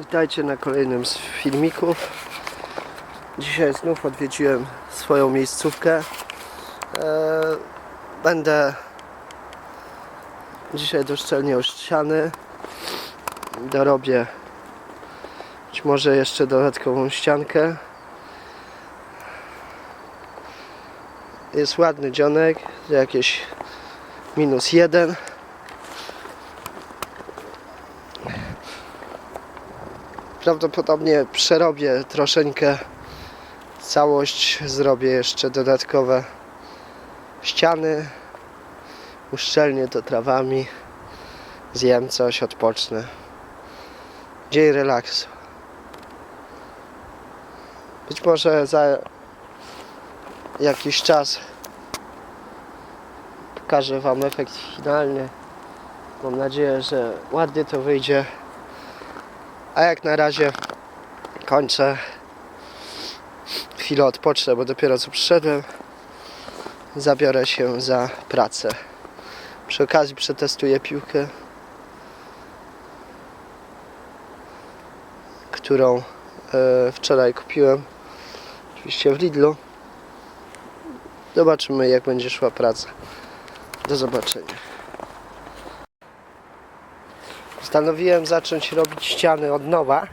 Witajcie na kolejnym z filmików. Dzisiaj znów odwiedziłem swoją miejscówkę. E, Będę dzisiaj doszczelniał ściany. Dorobię być może jeszcze dodatkową ściankę. Jest ładny dzionek, jakieś minus jeden. Prawdopodobnie przerobię troszeczkę całość, zrobię jeszcze dodatkowe ściany, uszczelnię to trawami, zjem coś, odpocznę. Dzień relaksu. Być może za jakiś czas pokażę Wam efekt finalny. Mam nadzieję, że ładnie to wyjdzie. A jak na razie kończę. Chwilę odpocznę, bo dopiero co przyszedłem. Zabiorę się za pracę. Przy okazji przetestuję piłkę, którą e, wczoraj kupiłem. Oczywiście w Lidlu. Zobaczymy jak będzie szła praca. Do zobaczenia. Postanowiłem zacząć robić ściany od nowa.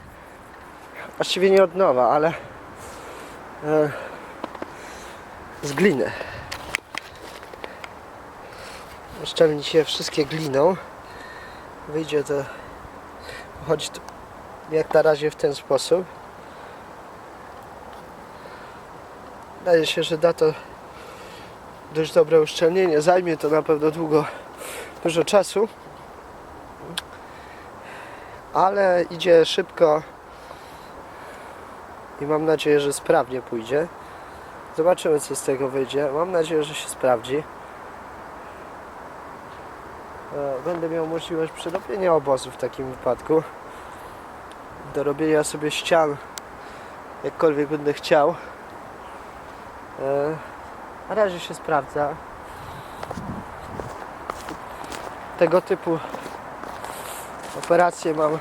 Właściwie nie od nowa, ale e, z gliny. Uszczelnić je wszystkie gliną. Wyjdzie to, chodzi to jak na razie w ten sposób. Wydaje się, że da to dość dobre uszczelnienie. Zajmie to na pewno długo, dużo czasu ale idzie szybko i mam nadzieję, że sprawnie pójdzie. Zobaczymy, co z tego wyjdzie. Mam nadzieję, że się sprawdzi. E, Będę miał możliwość przerobienia obozu w takim wypadku. Dorobienia sobie ścian, jakkolwiek będę chciał. E, Na razie się sprawdza. Tego typu operację mam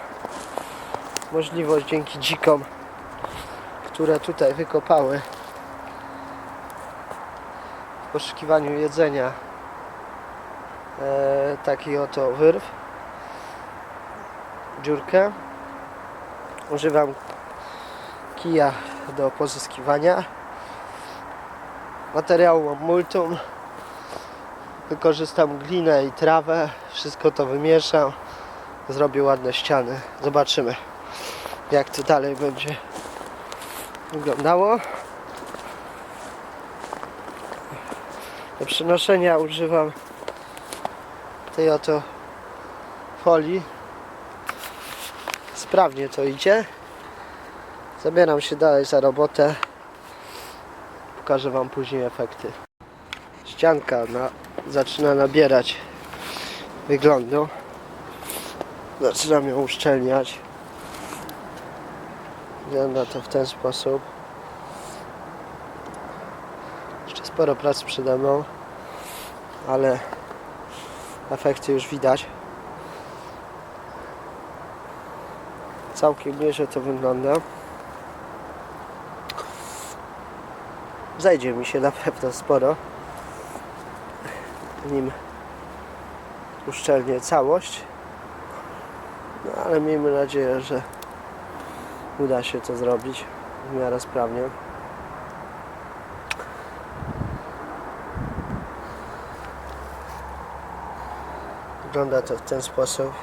możliwość dzięki dzikom, które tutaj wykopały w poszukiwaniu jedzenia e, taki oto wyrw dziurkę. Używam kija do pozyskiwania. Materiału mam multum. Wykorzystam glinę i trawę. Wszystko to wymieszam zrobię ładne ściany. Zobaczymy, jak to dalej będzie wyglądało. Do przenoszenia używam tej oto folii. Sprawnie to idzie. Zabieram się dalej za robotę. Pokażę Wam później efekty. Ścianka na, zaczyna nabierać wyglądu. Zaczynam ją uszczelniać. Wygląda to w ten sposób. Jeszcze sporo pracy przede mną, ale efekty już widać. Całkiem nieźle to wygląda. Zajdzie mi się na pewno sporo, nim uszczelnię całość. No, ale miejmy nadzieję, że uda się to zrobić w miarę sprawnie. Wygląda to w ten sposób.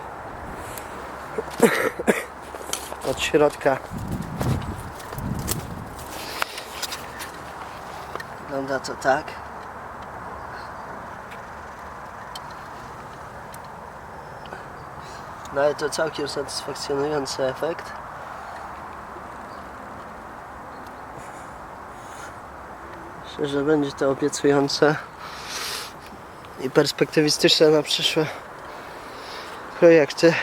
Od środka wygląda to tak. No ale to całkiem satysfakcjonujący efekt. Myślę, że będzie to obiecujące i perspektywistyczne na przyszłe projekty.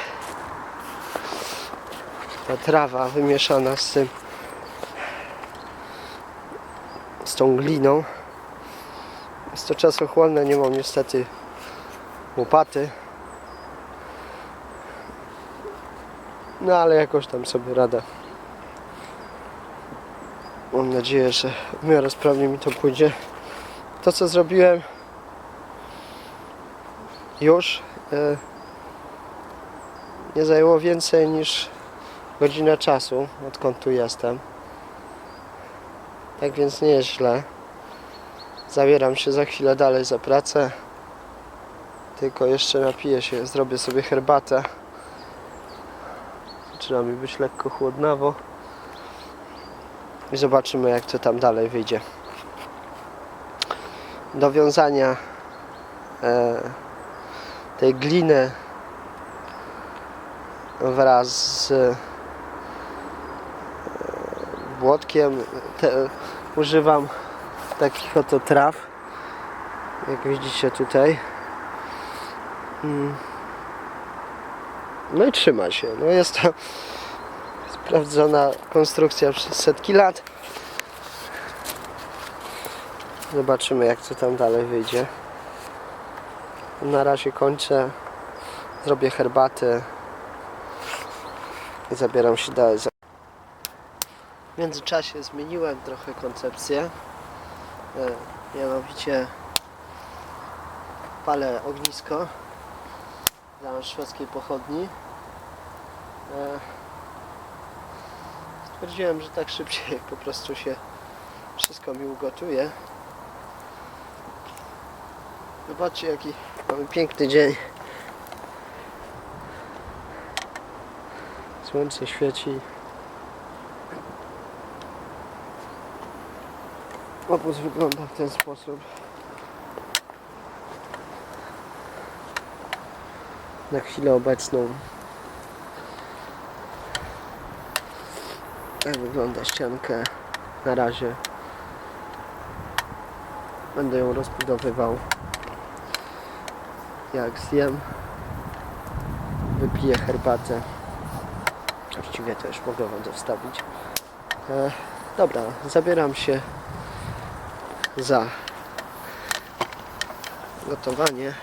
Ta trawa wymieszana z tym z tą gliną. Jest to czasochłonne, nie mam niestety łopaty. No ale jakoś tam sobie radę. Mam nadzieję, że w miarę sprawnie mi to pójdzie. To co zrobiłem już e, nie zajęło więcej niż godzinę czasu, odkąd tu jestem. Tak więc nie jest źle. Zabieram się za chwilę dalej za pracę. Tylko jeszcze napiję się, zrobię sobie herbatę. Zaczyna mi być lekko chłodnawo. I zobaczymy jak to tam dalej wyjdzie. Do wiązania e, tej gliny wraz z e, błotkiem te, używam takich oto traw jak widzicie tutaj Mm. No i trzyma się. No jest to sprawdzona konstrukcja przez setki lat. Zobaczymy jak to tam dalej wyjdzie. Na razie kończę. Zrobię herbatę i zabieram się dalej w międzyczasie zmieniłem trochę koncepcję. E, mianowicie palę ognisko na szwedzkiej pochodni. E, stwierdziłem, że tak szybciej po prostu się wszystko mi ugotuje. Zobaczcie jaki mamy piękny dzień. Słońce świeci. Obóz wygląda w ten sposób. Na chwilę obecną. Tak wygląda ścianka na razie. Będę ją rozbudowywał. Jak zjem, wypiję herbatę. Właściwie to już mogę Wam to wstawić. E, dobra, zabieram się za gotowanie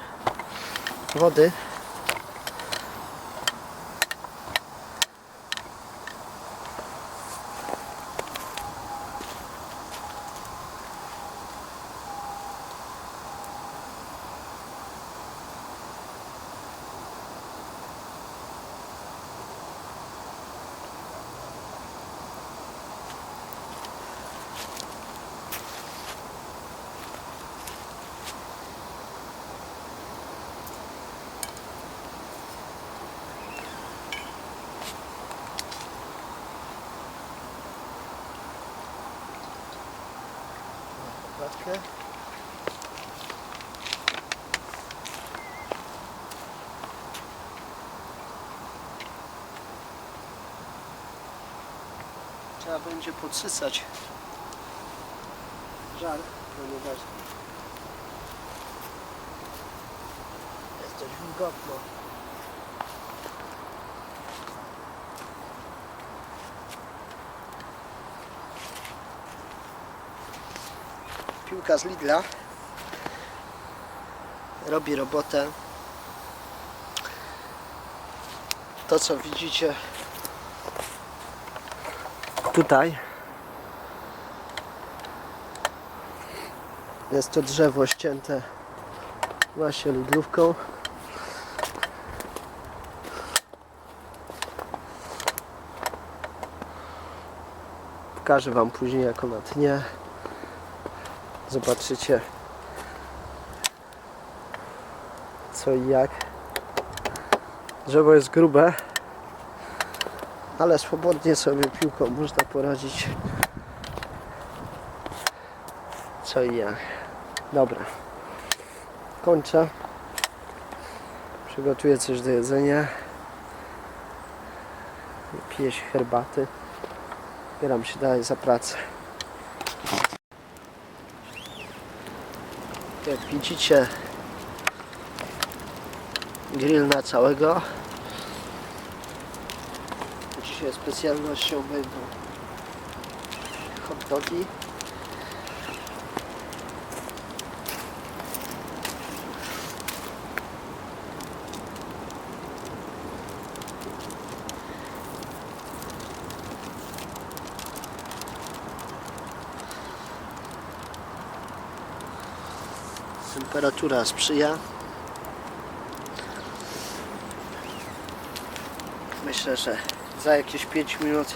wody. Klatkę. Trzeba będzie podsysać żar, ponieważ jest dość wilgotno. Piłka z Lidla robi robotę. To co widzicie tutaj jest to drzewo ścięte właśnie lidlówką. Pokażę Wam później jak ona tnie. Zobaczycie co i jak. Drzewo jest grube, ale swobodnie sobie piłką można poradzić co i jak. Dobra, kończę. Przygotuję coś do jedzenia. Piję się herbaty. Bieram się dalej za pracę. Jak widzicie, grill na całego. Dzisiaj specjalnością będą hot dogi. Temperatura sprzyja. Myślę, że za jakieś 5 minut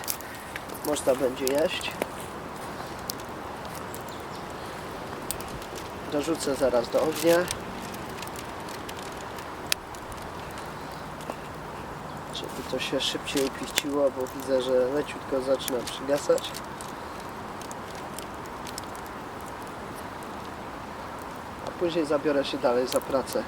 można będzie jeść. Dorzucę zaraz do ognia. Żeby to się szybciej upichciło, bo widzę, że leciutko zaczyna przygasać. Później zabiorę się dalej za pracę.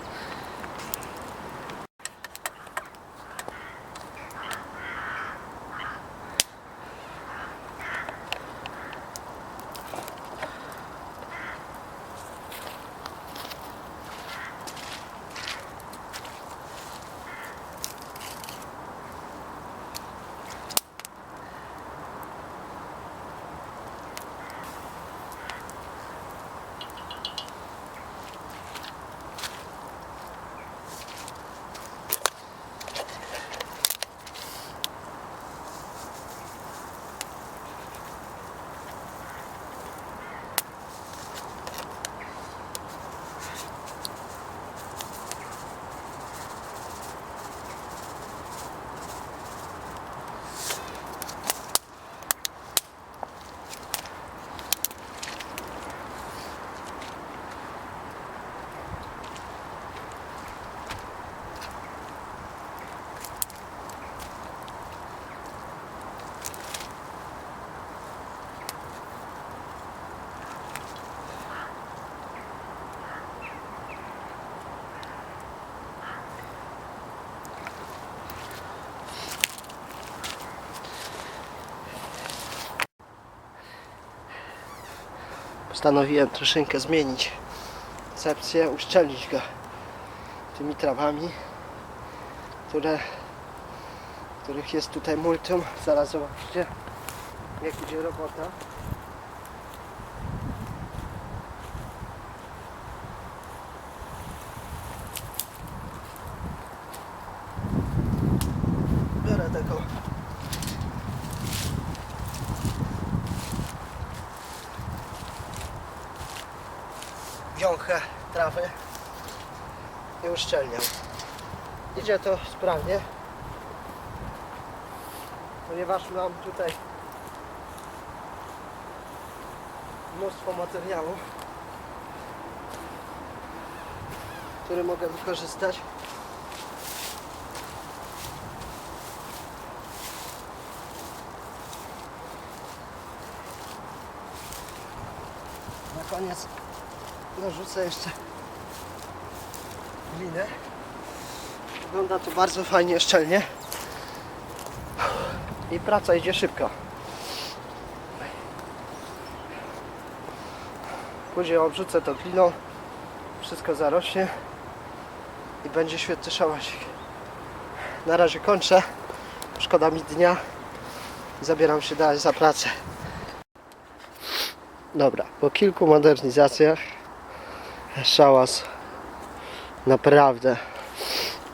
Postanowiłem troszeczkę zmienić koncepcję, uszczelnić go tymi trawami, które, których jest tutaj multum. Zaraz zobaczycie, jak idzie robota. Wiąchę trawy i uszczelniam. Idzie to sprawnie, ponieważ mam tutaj mnóstwo materiału, który mogę wykorzystać. Na koniec dorzucę jeszcze glinę. Wygląda to bardzo fajnie, szczelnie. I praca idzie szybko. Później obrzucę to gliną, wszystko zarośnie i będzie świetny szałasik. Na razie kończę. Szkoda mi dnia. Zabieram się dalej za pracę. Dobra, po kilku modernizacjach szałas naprawdę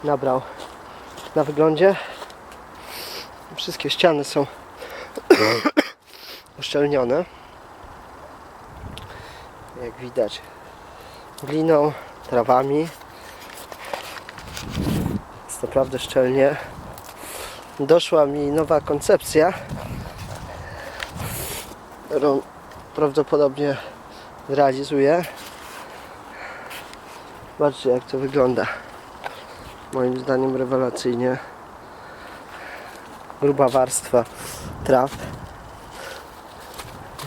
nabrał na wyglądzie. Wszystkie ściany są uszczelnione. Jak widać gliną, trawami. Jest naprawdę szczelnie. Doszła mi nowa koncepcja, którą prawdopodobnie zrealizuję. Zobaczcie jak to wygląda. Moim zdaniem rewelacyjnie. Gruba warstwa traw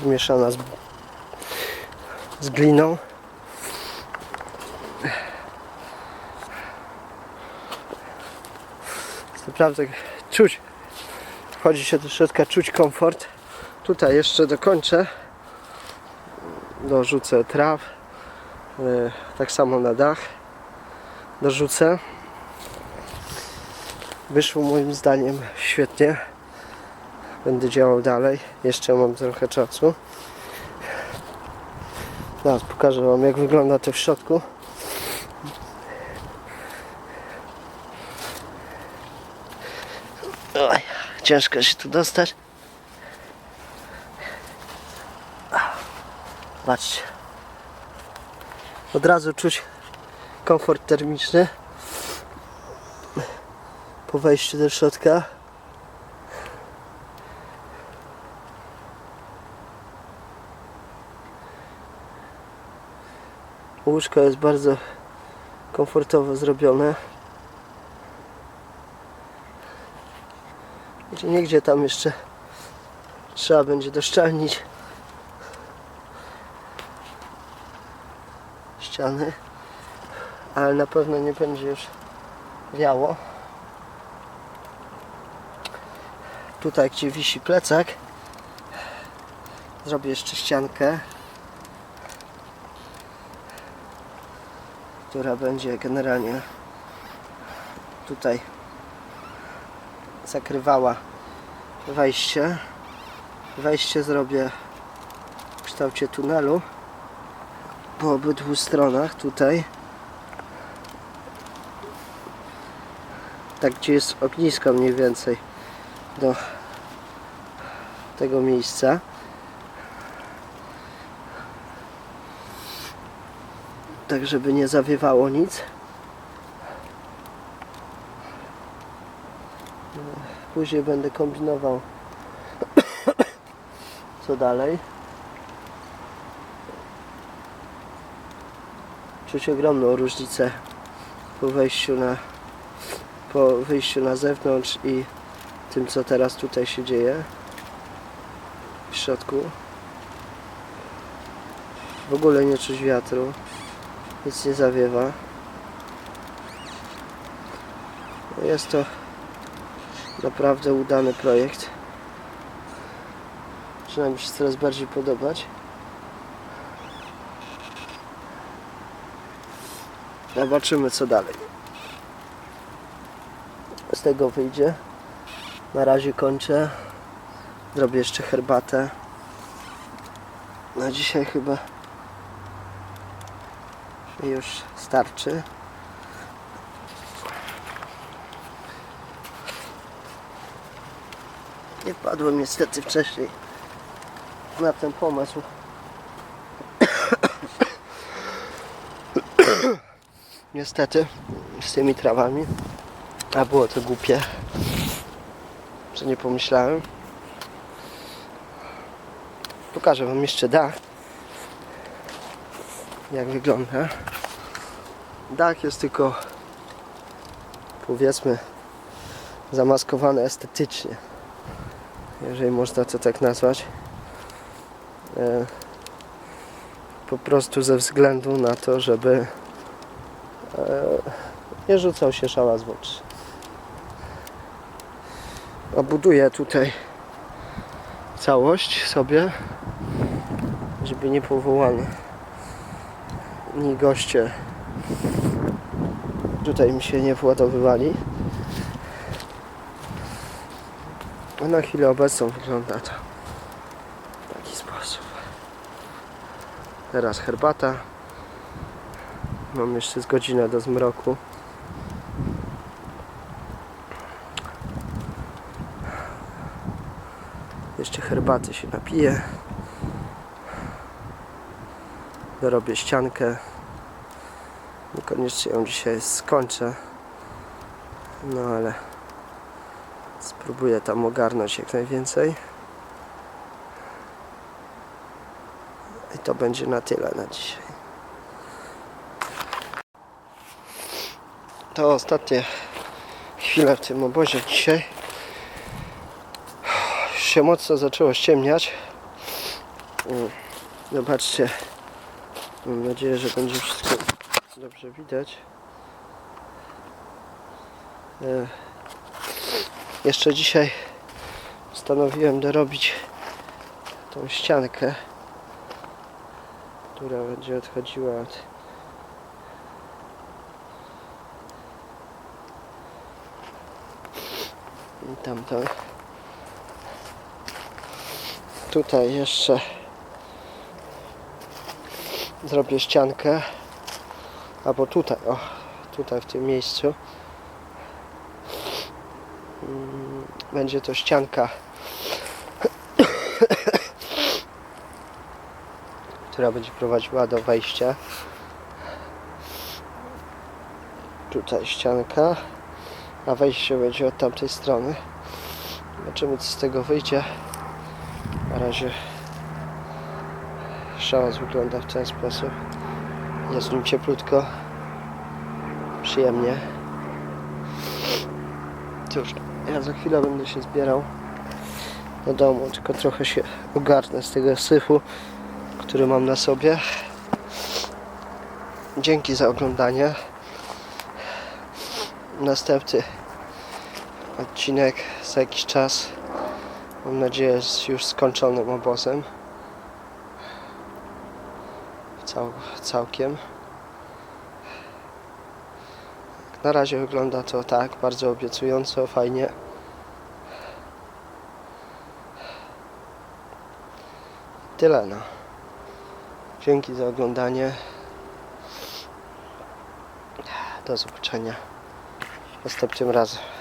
zmieszana z, z gliną. Naprawdę czuć, wchodzi się do środka, czuć komfort. Tutaj jeszcze dokończę. Dorzucę traw. E, tak samo na dach. Dorzucę. Wyszło moim zdaniem świetnie. Będę działał dalej. Jeszcze mam trochę czasu. Teraz pokażę wam jak wygląda to w środku. Oj, ciężko się tu dostać. Patrzcie Od razu czuć komfort termiczny po wejściu do środka. Łóżko jest bardzo komfortowo zrobione. Gdzie niegdzie tam jeszcze trzeba będzie doszczelnić ściany, ale na pewno nie będzie już wiało. Tutaj gdzie wisi plecak zrobię jeszcze ściankę która będzie generalnie tutaj zakrywała wejście. Wejście zrobię w kształcie tunelu po obydwu stronach tutaj. Tak gdzie jest ognisko mniej więcej do tego miejsca. tak żeby nie zawiewało nic. Później będę kombinował co dalej. Czuć ogromną różnicę po wejściu na po wyjściu na zewnątrz i tym co teraz tutaj się dzieje w środku. W ogóle nie czuć wiatru. Nic nie zawiewa. Jest to naprawdę udany projekt. Zaczyna mi się coraz bardziej podobać. Zobaczymy co dalej. Z tego wyjdzie. Na razie kończę. Zrobię jeszcze herbatę. Na dzisiaj chyba już starczy. Nie wpadłem niestety wcześniej na ten pomysł. Niestety z tymi trawami. A było to głupie, że nie pomyślałem. Pokażę wam jeszcze dach jak wygląda. Dach jest tylko powiedzmy zamaskowany estetycznie, jeżeli można to tak nazwać. E, po prostu ze względu na to, żeby nie rzucał się szałas w oczy. Obuduję tutaj całość sobie, żeby nie powołano inni goście tutaj mi się nie władowywali. A na chwilę obecną wygląda to w taki sposób. Teraz herbata. Mam jeszcze z godzinę do zmroku. Jeszcze herbaty się napiję. Dorobię ściankę. Niekoniecznie ją dzisiaj skończę. No ale spróbuję tam ogarnąć jak najwięcej. I to będzie na tyle na dzisiaj. To ostatnie chwile w tym obozie dzisiaj. Już się mocno zaczęło ściemniać. Mm, Zobaczcie. Mam nadzieję, że będzie wszystko dobrze widać. E, jeszcze dzisiaj postanowiłem dorobić tą ściankę, która będzie odchodziła od tamto. Tutaj jeszcze zrobię ściankę albo tutaj, o, tutaj w tym miejscu Mm, będzie to ścianka która będzie prowadziła do wejścia Tutaj ścianka, a wejście będzie od tamtej strony. Zobaczymy co z tego wyjdzie. Na razie szałas wygląda w ten sposób. Jest nim cieplutko, przyjemnie. Cóż, ja za chwilę będę się zbierał do domu, tylko trochę się ogarnę z tego syfu, który mam na sobie. Dzięki za oglądanie. Następny odcinek za jakiś czas. Mam nadzieję, z już skończonym obozem. Cał, całkiem. Na razie wygląda to tak, bardzo obiecująco, fajnie. Tyle no. Dzięki za oglądanie. Do zobaczenia następnym razem.